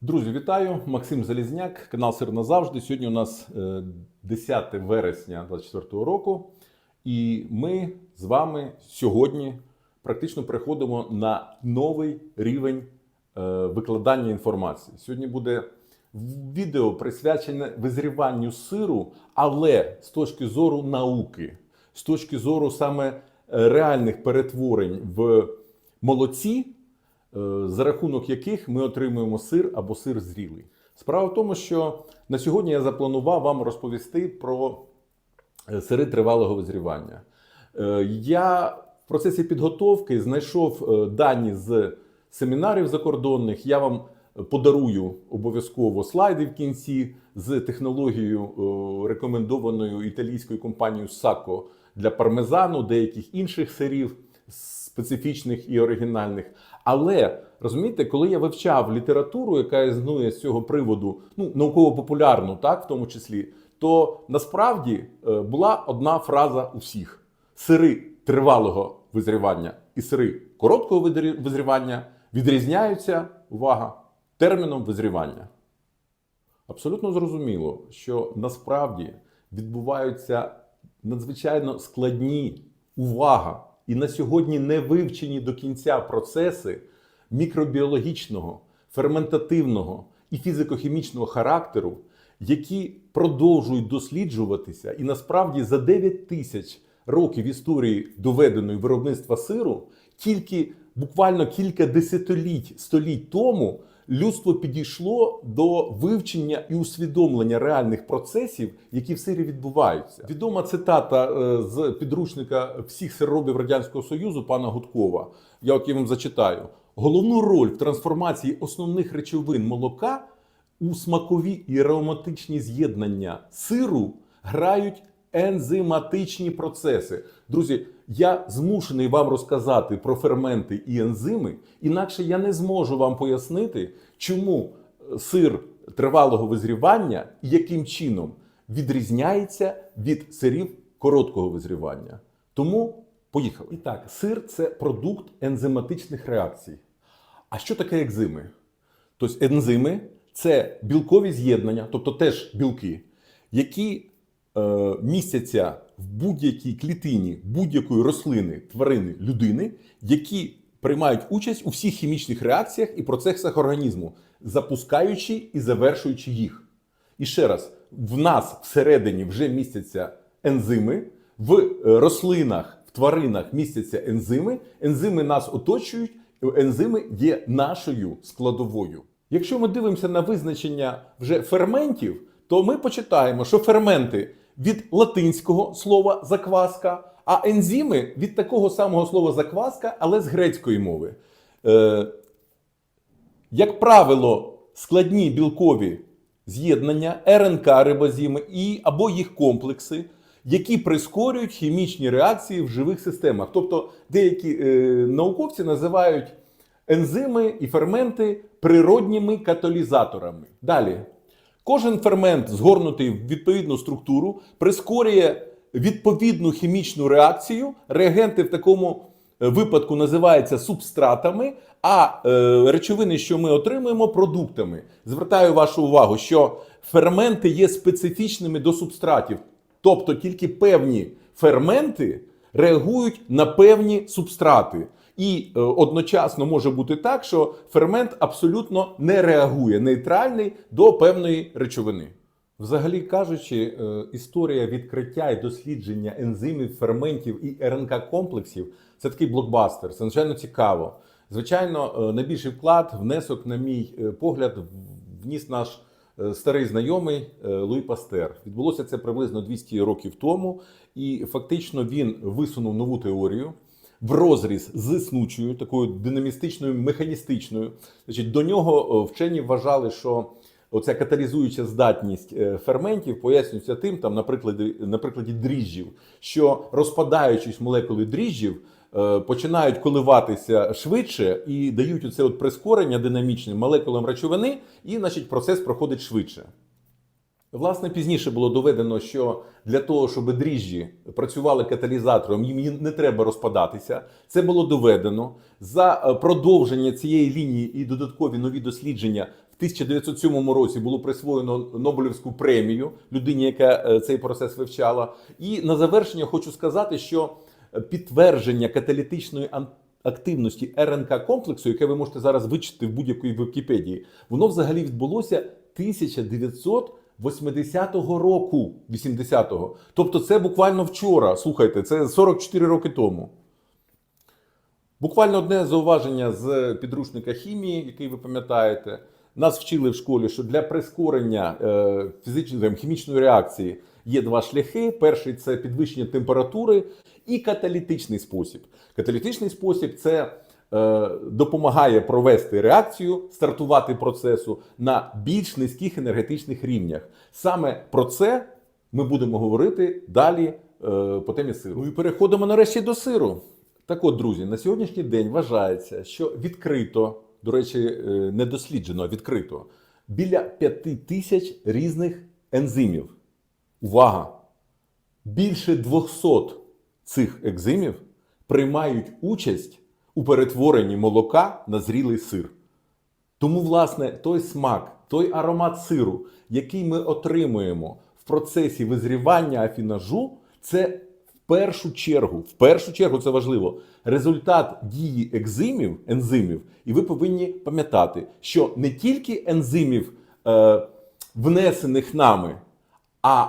Друзі, вітаю! Максим Залізняк, канал Сир назавжди. Сьогодні у нас е, 10 вересня 2024 року, і ми з вами сьогодні практично переходимо на новий рівень е, викладання інформації. Сьогодні буде відео присвячене визріванню сиру, але з точки зору науки, з точки зору саме е, реальних перетворень в молоці. Е, за рахунок яких ми отримуємо сир або сир зрілий. Справа в тому, що на сьогодні я запланував вам розповісти про е, сири тривалого визрівання. Е, Я в процесі підготовки знайшов дані з семінарів закордонних. Я вам подарую обов'язково слайди в кінці з технологією, рекомендованою італійською компанією Sacco для пармезану, деяких інших сирів специфічних і оригінальних. Але розумієте, коли я вивчав літературу, яка існує з цього приводу, ну науково-популярну, так в тому числі, то насправді е, була одна фраза у всіх: сири тривалого визрівання і сири короткого визрівання відрізняються, увага, терміном визрівання. Абсолютно зрозуміло, що насправді відбуваються надзвичайно складні увага і на сьогодні не вивчені до кінця процеси мікробіологічного, ферментативного і фізико-хімічного характеру, які продовжують досліджуватися, і насправді за 9 тисяч років історії доведеної виробництва сиру, тільки буквально кілька десятиліть століть тому людство підійшло до вивчення і усвідомлення реальних процесів, які в сирі відбуваються. Відома цитата е, з підручника всіх сироробів радянського союзу пана Гудкова. Я от я вам зачитаю: головну роль в трансформації основних речовин молока у смакові і ароматичні з'єднання сиру грають ензиматичні процеси. Друзі, я змушений вам розказати про ферменти і ензими, інакше я не зможу вам пояснити, чому сир тривалого визрівання і яким чином відрізняється від сирів короткого визрівання. Тому поїхали. І так, сир це продукт ензиматичних реакцій. А що таке екзими? Тобто ензими це білкові з'єднання, тобто теж білки, які е, містяться в будь-якій клітині будь-якої рослини, тварини, людини, які приймають участь у всіх хімічних реакціях і процесах організму, запускаючи і завершуючи їх. І ще раз, в нас всередині вже містяться ензими, в е, рослинах, в тваринах містяться ензими, ензими нас оточують, ензими є нашою складовою. Якщо ми дивимося на визначення вже ферментів, то ми почитаємо, що ферменти від латинського слова закваска, а ензими від такого самого слова закваска, але з грецької мови. Е, як правило, складні білкові з'єднання, РНК рибозіми і або їх комплекси, які прискорюють хімічні реакції в живих системах. Тобто деякі е, науковці називають ензими і ферменти природніми каталізаторами. Далі. Кожен фермент, згорнутий в відповідну структуру, прискорює відповідну хімічну реакцію. Реагенти в такому е, випадку називаються субстратами, а е, речовини, що ми отримуємо, продуктами. Звертаю вашу увагу, що ферменти є специфічними до субстратів, тобто тільки певні ферменти реагують на певні субстрати. І е, одночасно може бути так, що фермент абсолютно не реагує нейтральний до певної речовини. Взагалі кажучи, е, історія відкриття і дослідження ензимів, ферментів і РНК комплексів це такий блокбастер. Це надзвичайно цікаво. Звичайно, е, найбільший вклад, внесок, на мій е, погляд, вніс наш е, старий знайомий е, Луї Пастер. Відбулося це приблизно 200 років тому, і фактично він висунув нову теорію в розріз з існучою, такою динамістичною, механістичною. Значить, до нього е, вчені вважали, що оця каталізуюча здатність е, ферментів пояснюється тим, там, на прикладі, дріжджів, що розпадаючись молекули дріжджів, е, починають коливатися швидше і дають оце от прискорення динамічне молекулам речовини, і значить, процес проходить швидше. Власне, пізніше було доведено, що для того, щоб дріжджі працювали каталізатором, їм не треба розпадатися. Це було доведено за е, продовження цієї лінії і додаткові нові дослідження. В 1907 році було присвоєно Нобелівську премію людині, яка е, цей процес вивчала. І на завершення хочу сказати, що підтвердження каталітичної активності РНК комплексу, яке ви можете зараз вичити в будь-якій Вікіпедії, воно взагалі відбулося 1980 року, 80-го. Тобто, це буквально вчора. Слухайте, це 44 роки тому. Буквально одне зауваження з підручника хімії, який ви пам'ятаєте. Нас вчили в школі, що для прискорення е, фізичної хімічної реакції є два шляхи. Перший це підвищення температури і каталітичний спосіб. Каталітичний спосіб це допомагає провести реакцію, стартувати процесу на більш низьких енергетичних рівнях. Саме про це ми будемо говорити далі е, по темі сиру. Ну і переходимо нарешті до сиру. Так от, друзі, на сьогоднішній день вважається, що відкрито, до речі, е, не досліджено, а відкрито біля п'яти тисяч різних ензимів. Увага! Більше 200 цих екзимів приймають участь у перетворенні молока на зрілий сир. Тому, власне, той смак, той аромат сиру, який ми отримуємо в процесі визрівання афінажу, це в першу чергу, в першу чергу це важливо, результат дії екзимів, ензимів. І ви повинні пам'ятати, що не тільки ензимів, е, внесених нами, а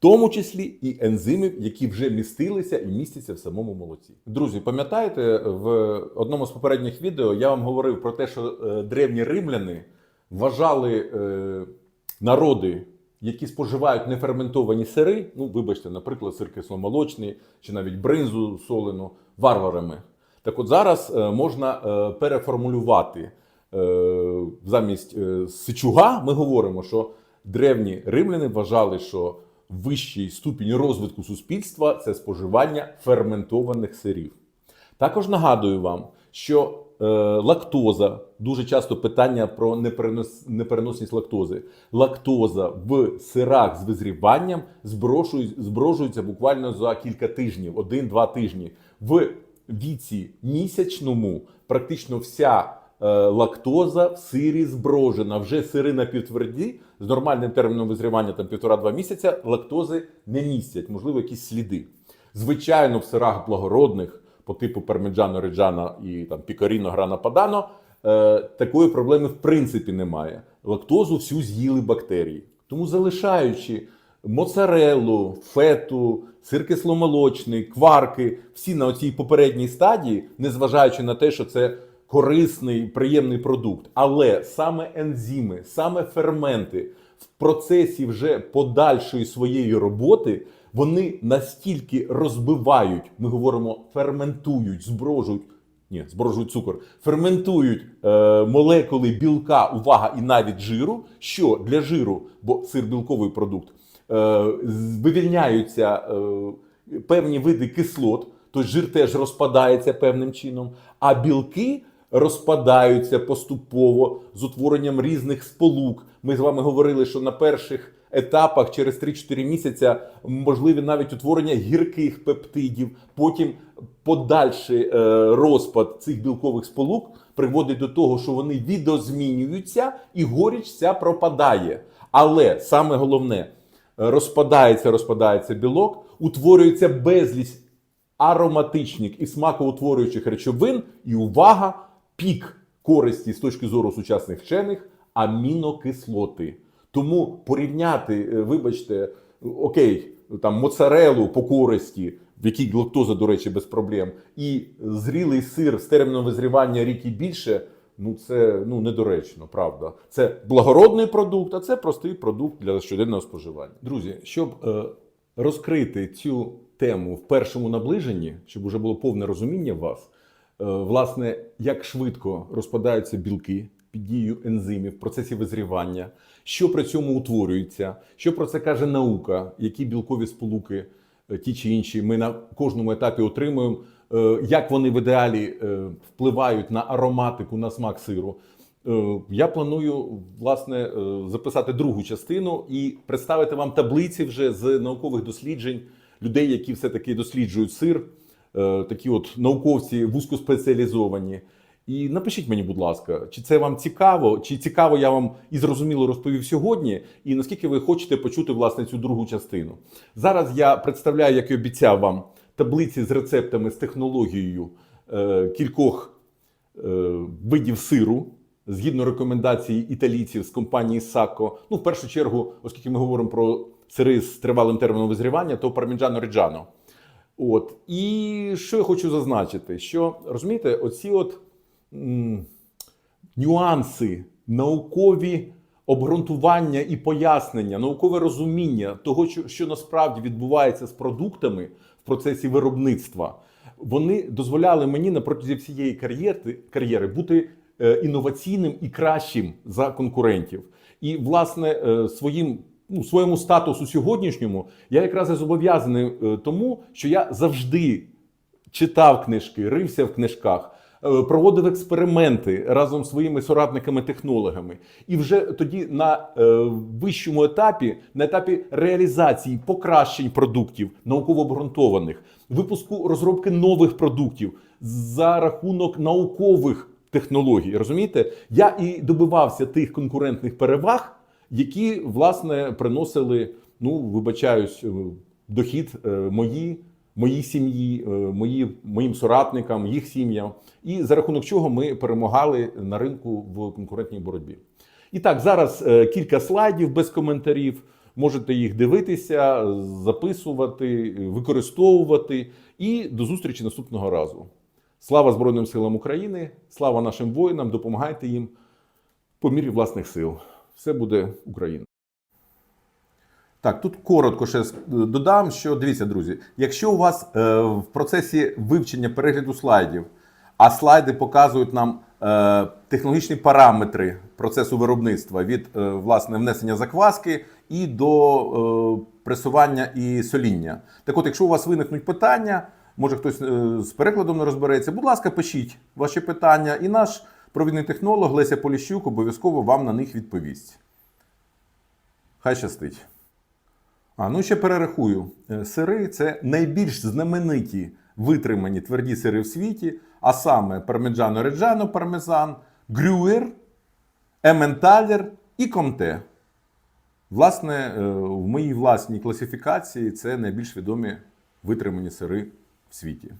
тому числі і ензимів, які вже містилися і містяться в самому молоці. Друзі, пам'ятаєте, в одному з попередніх відео я вам говорив про те, що е, древні римляни вважали е, народи, які споживають неферментовані сири, ну, вибачте, наприклад, сир кисломолочний чи навіть бринзу солену, варварами. Так от зараз е, можна переформулювати замість сичуга, ми говоримо, що древні римляни вважали, що вищий ступінь розвитку суспільства це споживання ферментованих сирів. Також нагадую вам, що е, лактоза дуже часто питання про неперенос, непереносність лактози. Лактоза в сирах з визріванням зброжується буквально за кілька тижнів, один-два тижні. В віці місячному практично вся лактоза в сирі зброжена. Вже сири напівтверді з нормальним терміном визрівання там півтора-два місяця лактози не містять, можливо, якісь сліди. Звичайно, в сирах благородних по типу пармеджано реджана і там пікаріно грана падано е, такої проблеми в принципі немає. Лактозу всю з'їли бактерії. Тому залишаючи моцарелу, фету, сир кисломолочний, кварки, всі на цій попередній стадії, незважаючи на те, що це корисний, приємний продукт. Але саме ензими, саме ферменти в процесі вже подальшої своєї роботи вони настільки розбивають, ми говоримо, ферментують, зброжують. Ні, зброжують цукор, ферментують е, молекули білка, увага, і навіть жиру. Що для жиру, бо сир білковий продукт, е, вивільняються е, певні види кислот, тобто жир теж розпадається певним чином, а білки розпадаються поступово з утворенням різних сполук. Ми з вами говорили, що на перших етапах через 3-4 місяця можливі навіть утворення гірких пептидів. Потім подальший е, розпад цих білкових сполук приводить до того, що вони відозмінюються і горіч ця пропадає. Але саме головне, е, розпадається, розпадається білок, утворюється безліч ароматичних і смакоутворюючих речовин, і увага, пік користі з точки зору сучасних вчених амінокислоти. Тому порівняти, е, вибачте, окей, там моцарелу по користі, в якій лактоза, до речі, без проблем, і зрілий сир з терміном визрівання рік і більше. Ну, це ну недоречно, правда. Це благородний продукт, а це простий продукт для щоденного споживання. Друзі, щоб е, розкрити цю тему в першому наближенні, щоб уже було повне розуміння вас, власне, як швидко розпадаються білки під дією ензимів в процесі визрівання, що при цьому утворюється, що про це каже наука, які білкові сполуки е, ті чи інші ми на кожному етапі отримуємо, е, як вони в ідеалі е, впливають на ароматику, на смак сиру. Е, Я планую власне е, записати другу частину і представити вам таблиці вже з наукових досліджень людей, які все-таки досліджують сир, е, такі от науковці вузькоспеціалізовані. І напишіть мені, будь ласка, чи це вам цікаво, чи цікаво я вам і зрозуміло розповів сьогодні, і наскільки ви хочете почути власне цю другу частину. Зараз я представляю, як і обіцяв вам, таблиці з рецептами з технологією е, кількох е, видів сиру. Згідно рекомендацій італійців з компанії Сако, ну в першу чергу, оскільки ми говоримо про сири з тривалим терміном визрівання, то парміджано реджано. От і що я хочу зазначити, що розумієте, оці от м, нюанси, наукові обґрунтування і пояснення, наукове розуміння того, що, насправді відбувається з продуктами в процесі виробництва, вони дозволяли мені на протязі всієї кар'єри, кар'єри бути е, інноваційним і кращим за конкурентів. І, власне, е, своїм ну, своєму статусу сьогоднішньому я якраз і зобов'язаний е, тому, що я завжди читав книжки, рився в книжках, е, проводив експерименти разом з своїми соратниками-технологами. І вже тоді на е, вищому етапі, на етапі реалізації покращень продуктів, науково обґрунтованих, випуску розробки нових продуктів за рахунок наукових технологій. Розумієте, я і добивався тих конкурентних переваг, які власне приносили, ну вибачаюсь, е, дохід е, мої моїй сім'ї, е, мої, моїм соратникам, їх сім'ям, і за рахунок чого ми перемагали на ринку в конкурентній боротьбі. І так, зараз кілька слайдів без коментарів. Можете їх дивитися, записувати, використовувати. І до зустрічі наступного разу. Слава Збройним силам України, слава нашим воїнам, допомагайте їм по мірі власних сил. Все буде Україна. Так, тут коротко ще додам, що дивіться, друзі, якщо у вас е, в процесі вивчення перегляду слайдів, а слайди показують нам е, технологічні параметри процесу виробництва від е, власне внесення закваски і до е, пресування і соління. Так от, якщо у вас виникнуть питання, може хтось е, з перекладом не розбереться, будь ласка, пишіть ваші питання, і наш провідний технолог Леся Поліщук обов'язково вам на них відповість. Хай щастить. А ну ще перерахую. Е, Сири це найбільш знамениті витримані тверді сири в світі, а саме пармеджано реджано пармезан, грюєр, ементалер і комте. Власне, е, в моїй власній класифікації це найбільш відомі витримані сири в світі.